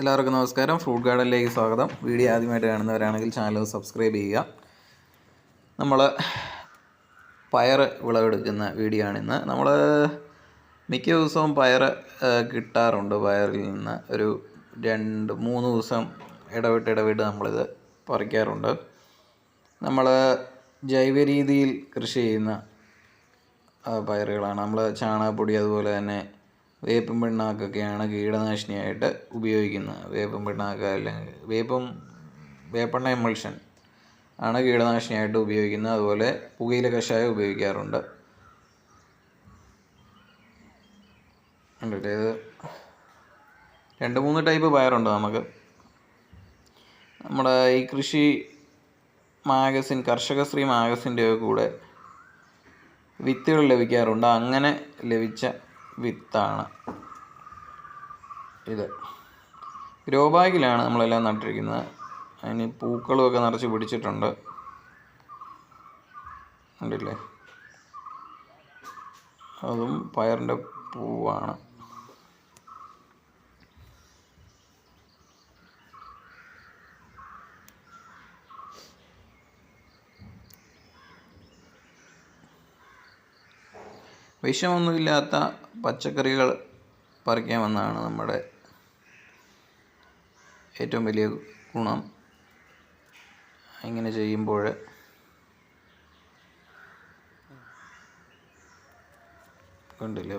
എല്ലാവർക്കും നമസ്കാരം. ഫ്രൂട്ട് ഗാർഡനിലേക്ക് സ്വാഗതം. വീഡിയോ ആദ്യമായിട്ട് കാണുന്നവരാണെങ്കിൽ ചാനൽ സബ്സ്ക്രൈബ് ചെയ്യുക. നമ്മൾ പയർ വിളവെടുക്കുന്ന വീഡിയോ ആണിന്ന്. നമ്മൾ മിക്ക ദിവസവും പയർ കിട്ടാറുണ്ട്. പയറിൽ നിന്ന് ഒരു രണ്ട് മൂന്ന് ദിവസം ഇടവിട്ട് ഇടവിട്ട് നമ്മളിത് പറിക്കാറുണ്ട്. നമ്മൾ ജൈവ രീതിയിൽ കൃഷി ചെയ്യുന്ന പയറുകളാണ്. നമ്മൾ ചാണകപ്പൊടി അതുപോലെ തന്നെ വേപ്പും പിണ്ണാക്കൊക്കെയാണ് കീടനാശിനിയായിട്ട് ഉപയോഗിക്കുന്നത്. വേപ്പും പിണ്ണാക്ക് അല്ലെങ്കിൽ വേപ്പും വേപ്പെണ്ണ എമൾഷൻ ആണ് കീടനാശിനിയായിട്ട് ഉപയോഗിക്കുന്നത്. അതുപോലെ പുകയില കഷായം ഉപയോഗിക്കാറുണ്ട്. കണ്ടില്ലേ ഇത്? രണ്ട് മൂന്ന് ടൈപ്പ് പയറുണ്ട് നമുക്ക്. നമ്മുടെ ഈ കൃഷി മാഗസിൻ കർഷകശ്രീ മാഗസിന്റെ കൂടെ വിത്തുകൾ ലഭിക്കാറുണ്ട്. അങ്ങനെ ലഭിച്ച വിത്താണ്. ഇത്. ഗ്രോ ബാഗിലാണ് നമ്മളെല്ലാം നട്ടിരിക്കുന്നത്. അതിന് പൂക്കളുമൊക്കെ നിറച്ച് പിടിച്ചിട്ടുണ്ട്. കണ്ടില്ലേ? അതും പയറിന്റെ പൂവാണ്. വിഷമൊന്നുമില്ലാത്ത പച്ചക്കറികൾ പറിക്കാമെന്നാണ് നമ്മുടെ ഏറ്റവും വലിയ ഗുണം. ഇങ്ങനെ ചെയ്യുമ്പോൾ കണ്ടില്ലേ